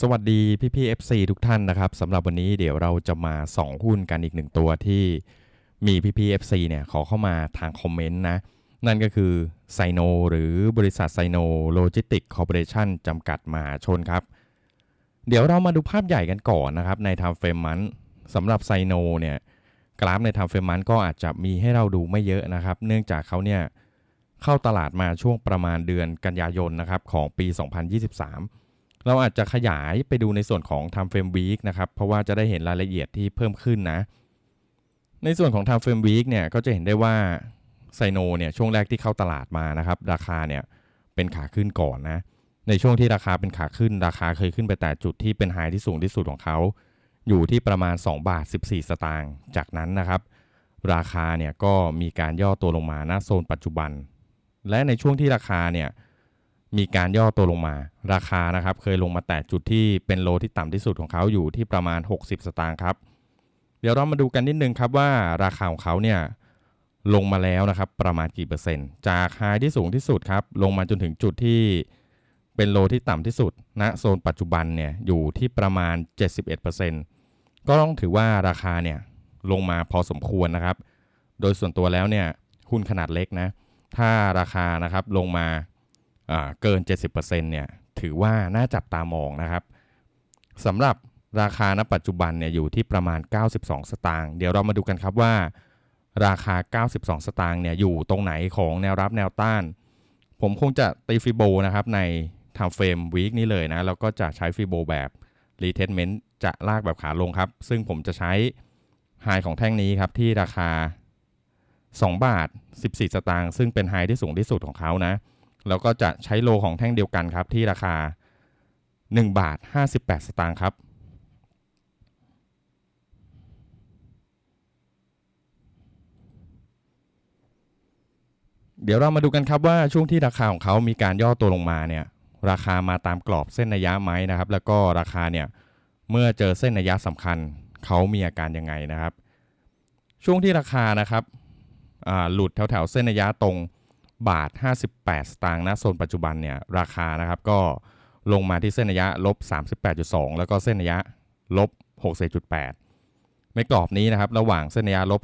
สวัสดีพี่พี่ FC ทุกท่านนะครับสำหรับวันนี้เดี๋ยวเราจะมาส่องหุ้นกันอีกหนึ่งตัวที่มีพี่พี่ FC เนี่ยขอเข้ามาทางคอมเมนต์นะ นั่นก็คือไซโนหรือบริษัทไซโนโลจิสติกคอร์ปอเรชั่นจำกัดมหาชนครับ เดี๋ยวเรามาดูภาพใหญ่กันก่อนนะครับ ใน Time Frame มันสำหรับไซโนเนี่ยกราฟใน Time Frame มันก็อาจจะมีให้เราดูไม่เยอะนะครับ เนื่องจากเขาเนี่ยเข้าตลาดมาช่วงประมาณเดือนกันยายนนะครับของปี 2023 เราอาจจะขยายไปดูในส่วนของ Time Frame Week นะครับ เพราะว่าจะได้เห็นรายละเอียดที่เพิ่มขึ้นนะ ในส่วนของ Time Frame Week เนี่ยก็จะเห็นได้ว่าไซโนเนี่ยช่วงแรกที่เข้าตลาดมานะครับ ราคาเนี่ยเป็นขาขึ้นก่อนนะ ในช่วงที่ราคาเป็นขาขึ้น ราคาเคยขึ้นไปแต่จุดที่เป็นไฮที่สูงที่สุดของเขาอยู่ที่ประมาณ 2 บาท 14 สตางค์จากนั้นนะครับ ราคาเนี่ยก็มีการย่อตัวลงมาหน้าโซนปัจจุบัน และในช่วงที่ราคาเนี่ย มีการย่อตัวลงมา ราคานะครับเคยลงมาแตะจุดที่เป็นโลที่ต่ำที่สุดของเขาอยู่ที่ประมาณ 60 สตางค์ครับเดี๋ยวเรามาดูกันนิดนึงครับว่าราคาของเขาเนี่ยลงมาแล้วนะครับประมาณกี่เปอร์เซ็นต์ จากไฮที่สูงที่สุดครับลงมาจนถึงจุดที่เป็นโลที่ต่ำที่สุดณโซนปัจจุบันเนี่ยอยู่ที่ประมาณ 71%ก็ต้องถือว่าราคาเนี่ยลงมาพอสมควรนะครับ โดยส่วนตัวแล้วเนี่ยหุ้นขนาดเล็กนะถ้าราคานะครับลงมา เกิน 70%เนี่ยถือว่าน่าจับตามองนะครับสำหรับราคาณปัจจุบันเนี่ยอยู่ที่ประมาณ 92 สตางค์เดี๋ยวเรามาดูกันครับว่า ราคา 92 สตางค์เนี่ยอยู่ตรงไหนของแนวรับแนวต้าน ผมคงจะตีฟิโบนะครับใน time frame week นี้เลยนะแล้วก็จะใช้ฟิโบแบบ retestment จะลากแบบขาลงครับ ซึ่งผมจะใช้ไฮของแท่งนี้ครับที่ราคา 2 บาท 14 สตางค์ซึ่งเป็นไฮที่สูงที่สุดของเขานะ แล้วก็จะใช้โลของแท่งเดียวกันครับที่ราคา 1 บาท 58 สตางค์ครับ เดี๋ยวเรามาดูกันครับว่าช่วงที่ราคาของเขามีการย่อตัวลงมาเนี่ยราคามาตามกรอบเส้นระยะไหมนะครับ แล้วก็ราคาเนี่ยเมื่อเจอเส้นระยะสำคัญเขามีอาการยังไงนะครับ ช่วงที่ราคานะครับหลุดแถวๆเส้นระยะตรง บาท 58 สตางค์นะโซนปัจจุบันเนี่ยราคานะครับก็ลงมาที่เส้นระยะลบ 38.2 แล้วก็เส้นระยะลบ60.8ในกรอบนี้นะครับระหว่างเส้นระยะลบ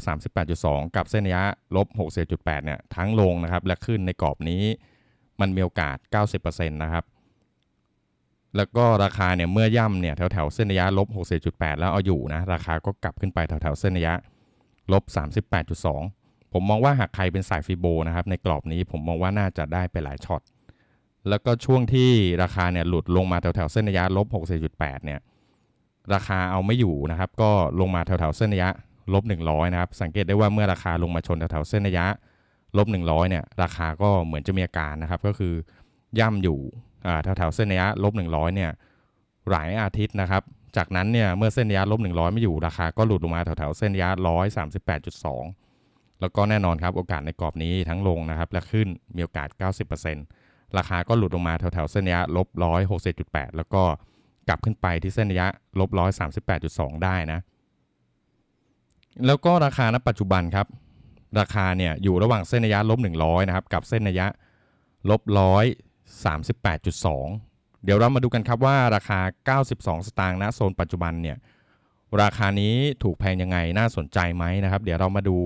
38.2 กับเส้นระยะลบ60.8เนี่ยทั้งลงนะครับและขึ้นในกรอบนี้มันมีโอกาส 90%นะครับแล้วก็ราคาเนี่ยเมื่อย่ำเนี่ยแถวๆเส้นระยะลบ60.8แล้วเอาอยู่นะราคาก็กลับขึ้นไปแถวๆเส้นระยะลบ 38.2 ผมมองว่าหากใครเป็นสายฟิโบนะครับในกรอบนี้ผมมองว่าน่าจะได้ไปหลายช็อตแล้วก็ช่วงที่ราคาเนี่ยหลุดลงมาแถวๆเส้นระยะลบ60.8เนี่ยราคาเอาไม่อยู่นะครับ ก็ลงมาแถวๆเส้นระยะลบ100นะครับสังเกตได้ว่าเมื่อราคาลงมาชนแถวๆเส้นระยะลบ100เนี่ยราคาก็เหมือนจะมีอาการนะครับก็คือย่ำอยู่อ่าแถวๆเส้นระยะลบ100เนี่ยหลายอาทิตย์นะครับ จากนั้นเนี่ยเมื่อเส้นระยะลบ100 ไม่อยู่ราคาก็หลุดลงมาแถวๆเส้นระยะ138.2 แล้วก็แน่นอนครับโอกาสในกรอบนี้ทั้งลงนะครับและขึ้นมีโอกาส 90%ราคาก็หลุดลงมาแถวๆเส้นระยะลบ160.8แล้วก็กลับขึ้นไปที่เส้นระยะลบ138.2ได้นะ แล้วก็ราคาณปัจจุบันครับ ราคาเนี่ยอยู่ระหว่างเส้นระยะลบ100นะครับกับเส้นระยะลบ138.2เดี๋ยวเรามาดูกันครับว่าราคา 92 สตางค์ณโซนปัจจุบันเนี่ยราคานี้ถูกแพงยังไงน่าสนใจไหมนะครับ เดี๋ยวเรามาดู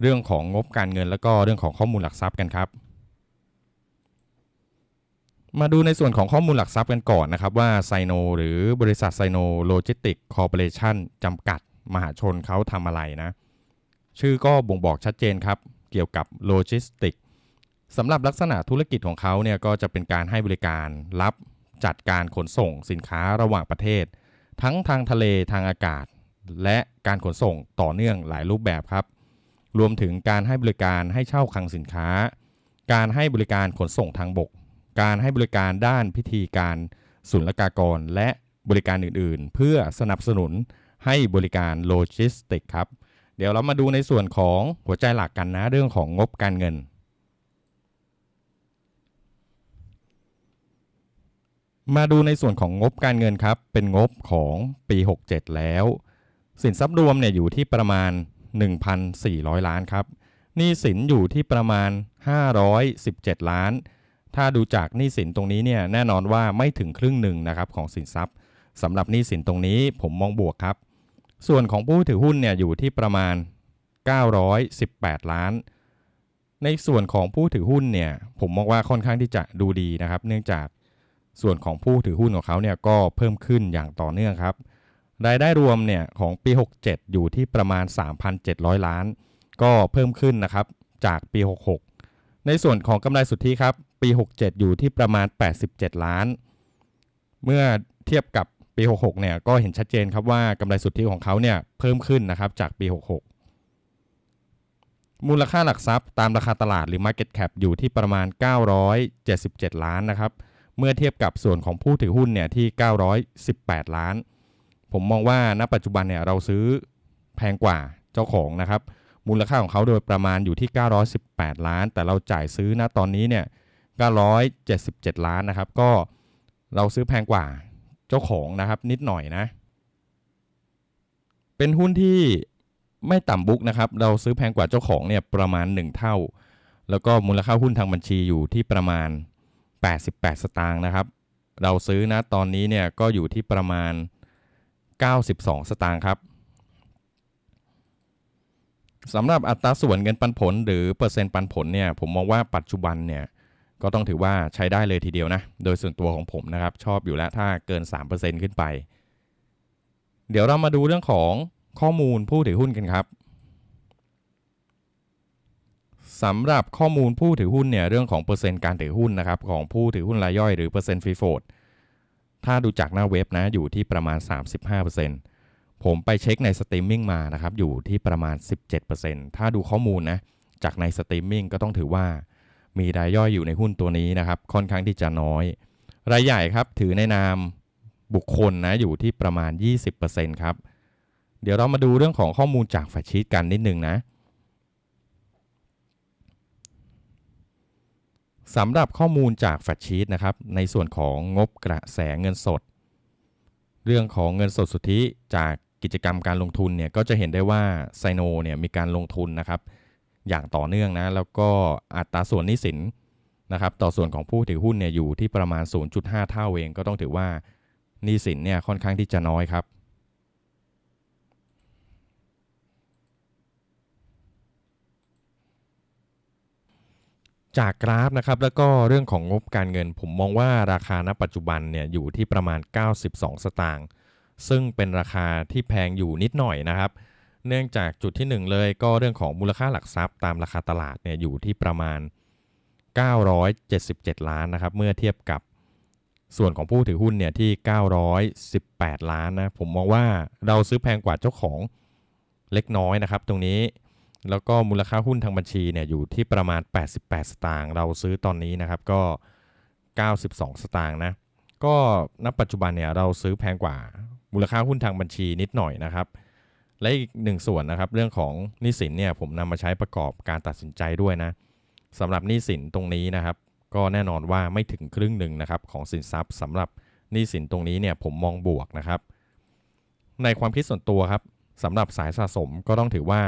เรื่องของงบการเงิน แล้วก็เรื่องของข้อมูลหลักทรัพย์กันครับ มาดูในส่วนของข้อมูลหลักทรัพย์กันก่อนนะครับว่าไซโนหรือบริษัทไซโนโลจิสติกคอร์ปอเรชั่นจำกัด มหาชนเขาทำอะไรนะ ชื่อก็บ่งบอกชัดเจนครับ เกี่ยวกับโลจิสติกสำหรับลักษณะธุรกิจของเขาเนี่ยก็จะเป็นการให้บริการรับจัดการขนส่งสินค้าระหว่างประเทศ ทั้งทางทะเลทางอากาศ และการขนส่งต่อเนื่องหลายรูปแบบครับ รวมถึงการให้บริการให้เช่าคลังสินค้า การให้บริการขนส่งทางบก การให้บริการด้านพิธีการศุลกากร และบริการอื่นๆ เพื่อสนับสนุนให้บริการโลจิสติกครับ เดี๋ยวเรามาดูในส่วนของหัวใจหลักกันนะเรื่องของงบการเงินมาดูในส่วนของงบการเงินครับ เป็นงบของปี 67 แล้ว สินทรัพย์รวมเนี่ยอยู่ที่ประมาณ 1,400 ล้านครับหนี้สินอยู่ที่ประมาณ 517 ล้าน ถ้าดูจากหนี้สินตรงนี้เนี่ยแน่นอนว่าไม่ถึงครึ่งหนึ่งนะครับของสินทรัพย์สำหรับหนี้สินตรงนี้ผมมองบวกครับ ส่วนของผู้ถือหุ้นเนี่ยอยู่ที่ประมาณ 918 ล้าน ในส่วนของผู้ถือหุ้นเนี่ยผมมองว่าค่อนข้างที่จะดูดีนะครับ เนื่องจากส่วนของผู้ถือหุ้นของเขาเนี่ยก็เพิ่มขึ้นอย่างต่อเนื่องครับ รายได้รวมเนี่ยของปี 67 อยู่ที่ประมาณ 3,700 ล้าน ก็เพิ่มขึ้นนะครับจากปี 66 ในส่วนของกำไรสุทธิครับ ปี 67 อยู่ที่ประมาณ 87 ล้าน เมื่อเทียบกับปี 66 เนี่ยก็เห็นชัดเจนครับว่ากำไรสุทธิของเขาเนี่ยเพิ่มขึ้นนะครับจากปี 66 มูลค่าหลักทรัพย์ตามราคาตลาดหรือ Market Cap อยู่ที่ประมาณ 977 ล้านนะครับ เมื่อเทียบกับส่วนของผู้ถือหุ้นเนี่ยที่ 918 ล้าน ผมมองว่าณปัจจุบันเนี่ยเราซื้อแพงกว่าเจ้าของนะครับ มูลค่าของเขาโดยประมาณอยู่ที่ 918 ล้าน แต่เราจ่ายซื้อณตอนนี้เนี่ย977 ล้านนะครับ ก็เราซื้อแพงกว่าเจ้าของนะครับ นิดหน่อยนะ เป็นหุ้นที่ไม่ต่ำบุ๊กนะครับ เราซื้อแพงกว่าเจ้าของเนี่ยประมาณ 1 เท่า แล้วก็มูลค่าหุ้นทางบัญชีอยู่ที่ประมาณ 88 สตางค์นะครับ เราซื้อนะตอนนี้เนี่ยก็อยู่ที่ประมาณ 92 สตางค์ครับสำหรับอัตราส่วนเงินปันผล หรือเปอร์เซ็นต์ปันผลเนี่ยผมมองว่าปัจจุบันเนี่ยก็ต้องถือว่าใช้ได้เลยทีเดียวนะ โดยส่วนตัวของผมนะครับ ชอบอยู่แล้วถ้าเกิน 3%ขึ้นไป เดี๋ยวเรามาดูเรื่องของข้อมูลผู้ถือหุ้นกันครับสำหรับข้อมูลผู้ถือหุ้นเนี่ยเรื่องของเปอร์เซ็นต์การถือหุ้นนะครับของผู้ถือหุ้นรายย่อยหรือเปอร์เซ็นต์ฟรีโฟด ถ้าดูจากหน้าเว็บนะอยู่ที่ประมาณ 35%ผมไปเช็คในสตรีมมิ่งมานะครับอยู่ที่ประมาณ 17%ถ้าดูข้อมูลนะจากในสตรีมมิ่งก็ต้องถือว่า มีรายย่อยอยู่ในหุ้นตัวนี้นะครับ ค่อนข้างที่จะน้อย รายใหญ่ครับถือในนามบุคคลนะอยู่ที่ประมาณ 20%ครับเดี๋ยวเรามาดูเรื่องของข้อมูลจากแฟชชีตกันนิดนึงนะ สำหรับข้อมูลจากแฟชชีตนะครับในส่วนของงบกระแสเงินสด เรื่องของเงินสดสุทธิจากกิจกรรมการลงทุนเนี่ยก็จะเห็นได้ว่าไซโนเนี่ยมีการลงทุนนะครับอย่างต่อเนื่องนะแล้วก็อัตราส่วนหนี้สินนะครับต่อส่วนของผู้ถือหุ้นเนี่ยอยู่ที่ประมาณ 0.5 เท่าเองก็ต้องถือว่าหนี้สินเนี่ยค่อนข้างที่จะน้อยครับ จากกราฟนะครับแล้วก็เรื่องของงบการเงิน ผมมองว่าราคาณปัจจุบันเนี่ยอยู่ที่ประมาณ 92 สตางค์ซึ่งเป็นราคาที่แพงอยู่นิดหน่อยนะครับ เนื่องจากจุดที่ 1 เลยก็เรื่องของมูลค่าหลักทรัพย์ตามราคาตลาดเนี่ยอยู่ที่ประมาณ 977 ล้านนะครับ เมื่อเทียบกับส่วนของผู้ถือหุ้นเนี่ยที่ 918 ล้านนะผมมองว่าเราซื้อแพงกว่าเจ้าของเล็กน้อยนะครับ ตรงนี้ แล้วก็มูลค่าหุ้นทางบัญชีเนี่ยอยู่ที่ประมาณ 88 สตางค์เราซื้อตอนนี้นะครับก็ 92 สตางค์นะก็ณปัจจุบันเนี่ยเราซื้อแพงกว่ามูลค่าหุ้นทางบัญชีนิดหน่อยนะครับ และอีกหนึ่งส่วนนะครับ เรื่องของหนี้สินเนี่ยผมนำมาใช้ประกอบการตัดสินใจด้วยนะสำหรับหนี้สินตรงนี้นะครับ ก็แน่นอนว่าไม่ถึงครึ่งหนึ่งนะครับของสินทรัพย์สำหรับหนี้สินตรงนี้เนี่ยผมมองบวกนะครับ ในความคิดส่วนตัวครับสำหรับสายสะสมก็ต้องถือว่า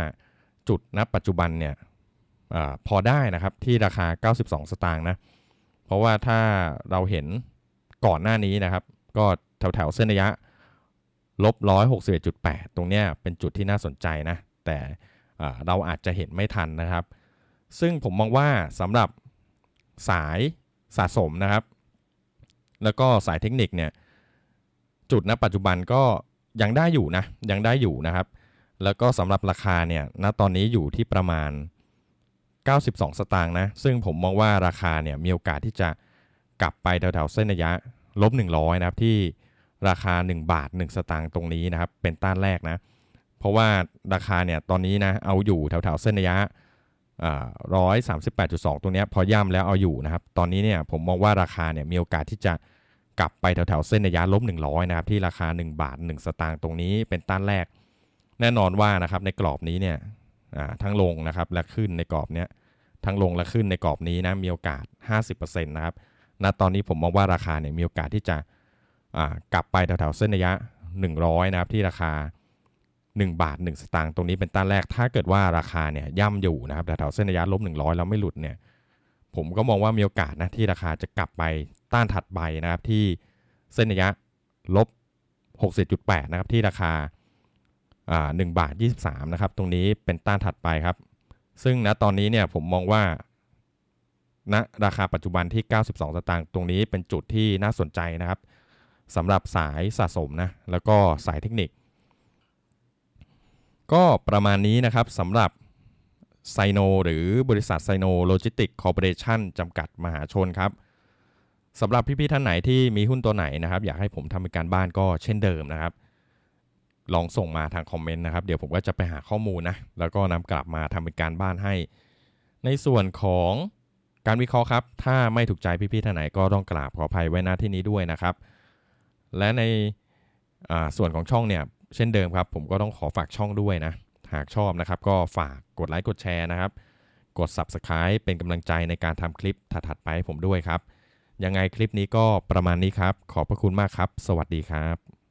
จุดณปัจจุบันเนี่ยอพอได้นะครับที่ราคา 92 สตางค์นะ เพราะว่าถ้าเราเห็นก่อนหน้านี้นะครับ ก็แถวแถวเส้นระยะลบ161.8ตรงเนี้ยเป็นจุดที่น่าสนใจนะ แต่เราอาจจะเห็นไม่ทันนะครับ ซึ่งผมมองว่าสำหรับสายสะสมนะครับ แล้วก็สายเทคนิคเนี่ยจุดณปัจจุบันก็ยังได้อยู่นะ ยังได้อยู่นะครับ แล้วก็สำหรับราคาเนี่ยณตอนนี้อยู่ที่ประมาณ 92 สตางค์นะ ซึ่งผมมองว่าราคาเนี่ยมีโอกาสที่จะกลับไปแถวๆเส้นระยะลบ 100 นะครับ ที่ราคา 1 บาท 1 สตางค์ตรงนี้นะครับ เป็นต้านแรกนะ เพราะว่าราคาเนี่ยตอนนี้นะเอาอยู่แถวๆเส้นระยะร้อยสามสิบแปดจุดสองตรงนี้พอย่ำแล้วเอาอยู่นะครับ ตอนนี้เนี่ยผมมองว่าราคาเนี่ยมีโอกาสที่จะกลับไปแถวๆเส้นระยะลบ100 นะครับ ที่ราคา 1 บาท 1 สตางค์ตรงนี้เป็นต้านแรก แน่นอนว่านะครับในกรอบนี้เนี่ยทั้งลงนะครับและขึ้นในกรอบเนี้ยทั้งลงและขึ้นในกรอบนี้นะมีโอกาส 50%นะครับณตอนนี้ผมมองว่าราคาเนี่ยมีโอกาสที่จะกลับไปแถวๆเส้นระยะ 100นะครับที่ราคา 1 บาท 1 สตางค์ตรงนี้เป็นต้านแรก ถ้าเกิดว่าราคาเนี่ยย่ำอยู่นะครับแถวๆเส้นระยะลบ100 แล้วไม่หลุดเนี่ยผมก็มองว่ามีโอกาสนะที่ราคาจะกลับไปต้านถัดไปนะครับที่เส้นระยะลบ60.8นะครับที่ราคา อ่า1บาท23นะครับ ตรงนี้เป็นต้านถัดไปครับ ซึ่งณตอนนี้เนี่ยผมมองว่าณราคาปัจจุบันที่ 92 สตางค์ตรงนี้เป็นจุดที่น่าสนใจนะครับสำหรับสายสะสมนะ แล้วก็สายเทคนิค ก็ประมาณนี้นะครับสำหรับไซโนหรือบริษัทไซโนโลจิสติกคอร์ปอเรชั่นจำกัดมหาชนครับสำหรับพี่ๆท่านไหนที่มีหุ้นตัวไหนนะครับ อยากให้ผมทำเป็นการบ้านก็เช่นเดิมนะครับ ลองส่งมาทางคอมเมนต์นะครับ เดี๋ยวผมก็จะไปหาข้อมูลนะ แล้วก็นำกลับมาทำเป็นการบ้านให้ ในส่วนของการวิเคราะห์ครับ ถ้าไม่ถูกใจพี่ๆท่านไหนก็ต้องกราบขออภัยไว้หน้าที่นี้ด้วยนะครับ และในส่วนของช่องเนี่ยเช่นเดิมครับ ผมก็ต้องขอฝากช่องด้วยนะ หากชอบนะครับ ก็ฝากกดไลค์กดแชร์นะครับ กด Subscribe เป็นกำลังใจในการทำคลิปถัดๆไปให้ผมด้วยครับ ยังไงคลิปนี้ก็ประมาณนี้ครับ ขอบพระคุณมากครับ สวัสดีครับ